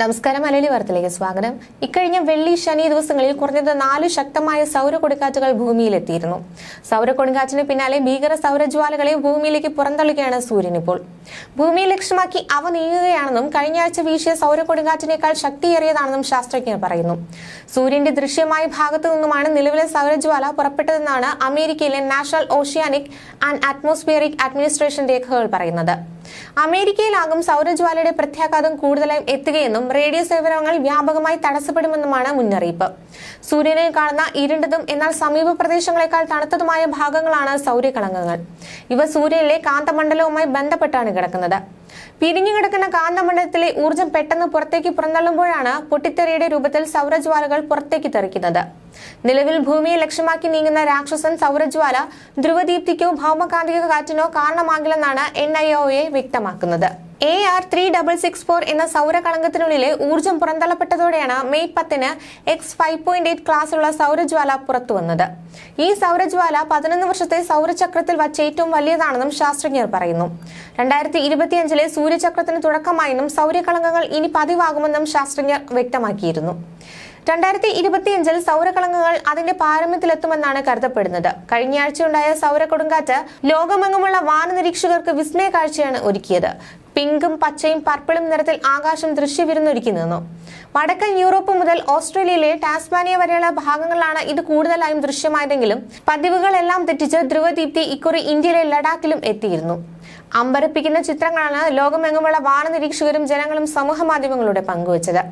നമസ്കാരം മലയാളി വാർത്തയിലേക്ക് സ്വാഗതം. ഇക്കഴിഞ്ഞ വെള്ളി ശനി ദിവസങ്ങളിൽ കുറഞ്ഞത് നാല് ശക്തമായ സൗര കൊടുങ്കാറ്റുകൾ ഭൂമിയിലെത്തിയിരുന്നു. സൗര കൊടുങ്കാറ്റിന് പിന്നാലെ ഭീകര സൗരജ്വാലകളെ ഭൂമിയിലേക്ക് പുറന്തള്ളുകയാണ് സൂര്യൻ ഇപ്പോൾ. ഭൂമിയെ ലക്ഷ്യമാക്കി അവ നീങ്ങുകയാണെന്നും കഴിഞ്ഞ ആഴ്ച വീശിയ സൗര കൊടുങ്കാറ്റിനേക്കാൾ ശക്തിയേറിയതാണെന്നും ശാസ്ത്രജ്ഞർ പറയുന്നു. സൂര്യന്റെ ദൃശ്യമായ ഭാഗത്തു നിന്നുമാണ് നിലവിലെ സൗരജ്വാല പുറപ്പെട്ടതെന്നാണ് അമേരിക്കയിലെ national oceanic and atmospheric administration രേഖകൾ പറയുന്നത്. അമേരിക്കയിലാകും സൗരജ്വാലയുടെ പ്രത്യാഘാതം കൂടുതലായും എത്തുകയെന്നും റേഡിയോ സേവനങ്ങൾ വ്യാപകമായി തടസ്സപ്പെടുമെന്നുമാണ് മുന്നറിയിപ്പ്. സൂര്യനെ കാണുന്ന ഇരുണ്ടതും എന്നാൽ സമീപ പ്രദേശങ്ങളെക്കാൾ തണുത്തതുമായ ഭാഗങ്ങളാണ് സൗര്യകളങ്കങ്ങൾ ഇവ സൂര്യനിലെ കാന്തമണ്ഡലവുമായി ബന്ധപ്പെട്ടാണ് കിടക്കുന്നത്. പിരിഞ്ഞു കിടക്കുന്ന കാന്തമണ്ഡലത്തിലെ ഊർജം പെട്ടെന്ന് പുറത്തേക്ക് പുറന്തള്ളുമ്പോഴാണ് പൊട്ടിത്തെറിയുടെ രൂപത്തിൽ സൗരജ്വാലകൾ പുറത്തേക്ക് തെറിക്കുന്നത്. നിലവിൽ ഭൂമിയെ ലക്ഷ്യമാക്കി നീങ്ങുന്ന രാക്ഷസൻ സൗരജ്വാല ധ്രുവദീപ്തിക്കോ ഭൗമകാന്തിക കാറ്റിനോ കാരണമാകില്ലെന്നാണ് എൻ ഐ ഒയെ വ്യക്തമാക്കുന്നത്. A R three double six four എന്ന സൗരകളങ്കത്തിനുള്ളിലെ ഊർജം പുറന്തള്ളപ്പെട്ടതോടെയാണ് മെയ് പത്തിന് എക്സ് ഫൈവ് പോയിന്റ് എയ്റ്റ് ക്ലാസ്സുള്ള സൗരജ്വാല പുറത്തുവന്നത്. ഈ സൗരജ്വാല പതിനൊന്ന് വർഷത്തെ സൗരചക്രത്തിൽ വച്ച് ഏറ്റവും വലിയതാണെന്നും ശാസ്ത്രജ്ഞർ പറയുന്നു. രണ്ടായിരത്തി ഇരുപത്തിയഞ്ചിലെ സൂര്യചക്രത്തിന് തുടക്കമായെന്നും സൗരകളങ്കങ്ങൾ ഇനി പതിവാകുമെന്നും ശാസ്ത്രജ്ഞർ വ്യക്തമാക്കിയിരുന്നു. രണ്ടായിരത്തി ഇരുപത്തിയഞ്ചിൽ സൗരകളങ്കങ്ങൾ അതിന്റെ പാരമ്യത്തിലെത്തുമെന്നാണ് കരുതപ്പെടുന്നത്. കഴിഞ്ഞയാഴ്ചയുണ്ടായ സൗര കൊടുങ്കാറ്റ് ലോകമെങ്ങുമുള്ള വാനനിരീക്ഷകർക്ക് വിസ്മയ കാഴ്ചയാണ് ഒരുക്കിയത്. പിങ്കും പച്ചയും പർപ്പിളും നിറത്തിൽ ആകാശം ദൃശ്യവിരുന്നൊരുക്കി നിന്നു. വടക്കൻ യൂറോപ്പ് മുതൽ ഓസ്ട്രേലിയയിലെ ടാസ്മാനിയ വരെയുള്ള ഭാഗങ്ങളിലാണ് ഇത് കൂടുതലായും ദൃശ്യമായതെങ്കിലും പതിവുകളെല്ലാം തെറ്റിച്ച് ധ്രുവദീപ്തി ഇക്കുറി ഇന്ത്യയിലെ ലഡാക്കിലും എത്തിയിരുന്നു. അമ്പരപ്പിക്കുന്ന ചിത്രങ്ങളാണ് ലോകമെങ്ങുമുള്ള വാനനിരീക്ഷകരും ജനങ്ങളും സമൂഹ മാധ്യമങ്ങളിലൂടെ പങ്കുവച്ചത്.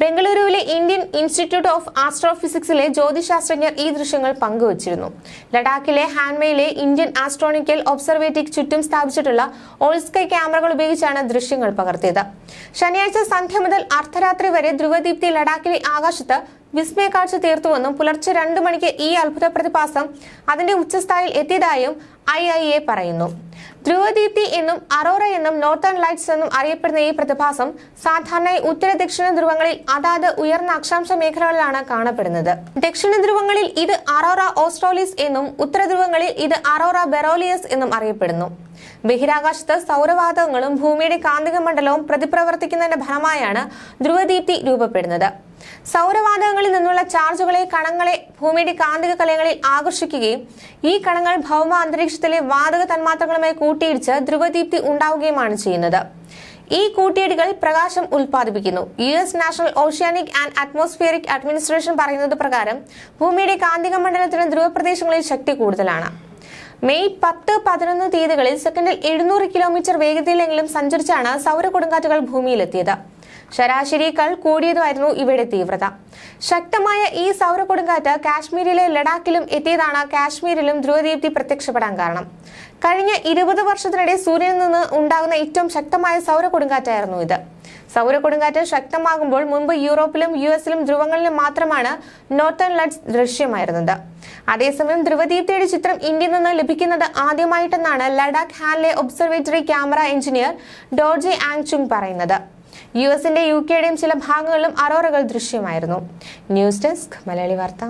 ബംഗളൂരുവിലെ ഇന്ത്യൻ ഇൻസ്റ്റിറ്റ്യൂട്ട് ഓഫ് ആസ്ട്രോഫിസിക്സിലെ ജ്യോതിശാസ്ത്രജ്ഞർ ഈ ദൃശ്യങ്ങൾ പങ്കുവച്ചിരുന്നു. ലഡാക്കിലെ ഹാൻമയിലെ ഇന്ത്യൻ ആസ്ട്രോണിക്കൽ ഒബ്സർവേറ്റിക് ചുറ്റും സ്ഥാപിച്ചിട്ടുള്ള ഓൾസ്കൈ ക്യാമറകൾ ഉപയോഗിച്ചാണ് ദൃശ്യങ്ങൾ പകർത്തിയത്. ശനിയാഴ്ച സന്ധ്യ മുതൽ അർദ്ധരാത്രി വരെ ധ്രുവദീപ്തി ലഡാക്കിലെ ആകാശത്ത് വിസ്മയക്കാഴ്ച തീർത്തുവെന്നും പുലർച്ചെ രണ്ടു മണിക്ക് ഈ അത്ഭുത പ്രതിഭാസം അതിന്റെ ഉച്ചസ്ഥായിൽ എത്തിയതായും ഐ പറയുന്നു. ധ്രുവദീപ്തി എന്നും അറോറ എന്നും നോർത്തേൺ ലൈറ്റ്സ് എന്നും അറിയപ്പെടുന്ന ഈ പ്രതിഭാസം സാധാരണയായി ഉത്തര ദക്ഷിണ ധ്രുവങ്ങളിൽ അതാത് ഉയർന്ന അക്ഷാംശ മേഖലകളിലാണ് കാണപ്പെടുന്നത്. ദക്ഷിണ ധ്രുവങ്ങളിൽ ഇത് അറോറ ഓസ്ട്രോലിസ് എന്നും ഉത്തര ധ്രുവങ്ങളിൽ ഇത് അറോറ ബെറോലിയസ് എന്നും അറിയപ്പെടുന്നു. ബഹിരാകാശത്ത് സൗരവാതകങ്ങളും ഭൂമിയുടെ കാന്തിക മണ്ഡലവും പ്രതിപ്രവർത്തിക്കുന്നതിന്റെ ഫലമായാണ് ധ്രുവദീപ്തി രൂപപ്പെടുന്നത്. സൗരവാതകങ്ങളിൽ നിന്നുള്ള ചാർജുകളെ കണങ്ങളെ ഭൂമിയുടെ കാന്തിക കലയങ്ങളിൽ ആകർഷിക്കുകയും ഈ കണങ്ങൾ ഭൗമ അന്തരീക്ഷത്തിലെ വാതക തന്മാത്രകളുമായി കൂട്ടിയിടിച്ച് ധ്രുവദീപ്തി ഉണ്ടാവുകയുമാണ് ചെയ്യുന്നത്. ഈ കൂട്ടിയിടികൾ പ്രകാശം ഉൽപ്പാദിപ്പിക്കുന്നു. U S national oceanic and atmospheric administration പറയുന്നത് പ്രകാരം ഭൂമിയുടെ കാന്തിക മണ്ഡലത്തിന് ധ്രുവപ്രദേശങ്ങളിൽ ശക്തി കൂടുതലാണ്. മെയ് പത്ത് പതിനൊന്ന് തീയതികളിൽ സെക്കൻഡിൽ എഴുന്നൂറ് കിലോമീറ്റർ വേഗതയിലെങ്കിലും സഞ്ചരിച്ചാണ് സൗര കൊടുങ്കാറ്റുകൾ ഭൂമിയിലെത്തിയത്. ശരാശരിയേക്കാൾ കൂടിയതുമായിരുന്നു ഇവയുടെ തീവ്രത. ശക്തമായ ഈ സൗര കൊടുങ്കാറ്റ് കാശ്മീരിലെ ലഡാക്കിലും എത്തിയതാണ് കാശ്മീരിലും ധ്രുവദീപ്തി പ്രത്യക്ഷപ്പെടാൻ കാരണം. കഴിഞ്ഞ ഇരുപത് വർഷത്തിനിടെ സൂര്യനിൽ നിന്ന് ഉണ്ടാകുന്ന ഏറ്റവും ശക്തമായ സൗര കൊടുങ്കാറ്റായിരുന്നു ഇത്. സൗര കൊടുങ്കാറ്റ് ശക്തമാകുമ്പോൾ മുമ്പ് യൂറോപ്പിലും യു എസിലും ധ്രുവങ്ങളിലും മാത്രമാണ് നോർത്തേൺ ലൈറ്റ്സ് ദൃശ്യമായിരുന്നത്. അതേസമയം ധ്രുവദീപ്തിയുടെ ചിത്രം ഇന്ത്യയിൽ നിന്ന് ലഭിക്കുന്നത് ആദ്യമായിട്ടെന്നാണ് Ladakh Hanle observatory camera engineer Dorje Angchuk പറയുന്നത്. യു എസിന്റെ യു കെയുടെയും ചില ഭാഗങ്ങളിലും അറോറകൾ ദൃശ്യമായിരുന്നു. ന്യൂസ് ഡെസ്ക് മലയാളി വാർത്ത.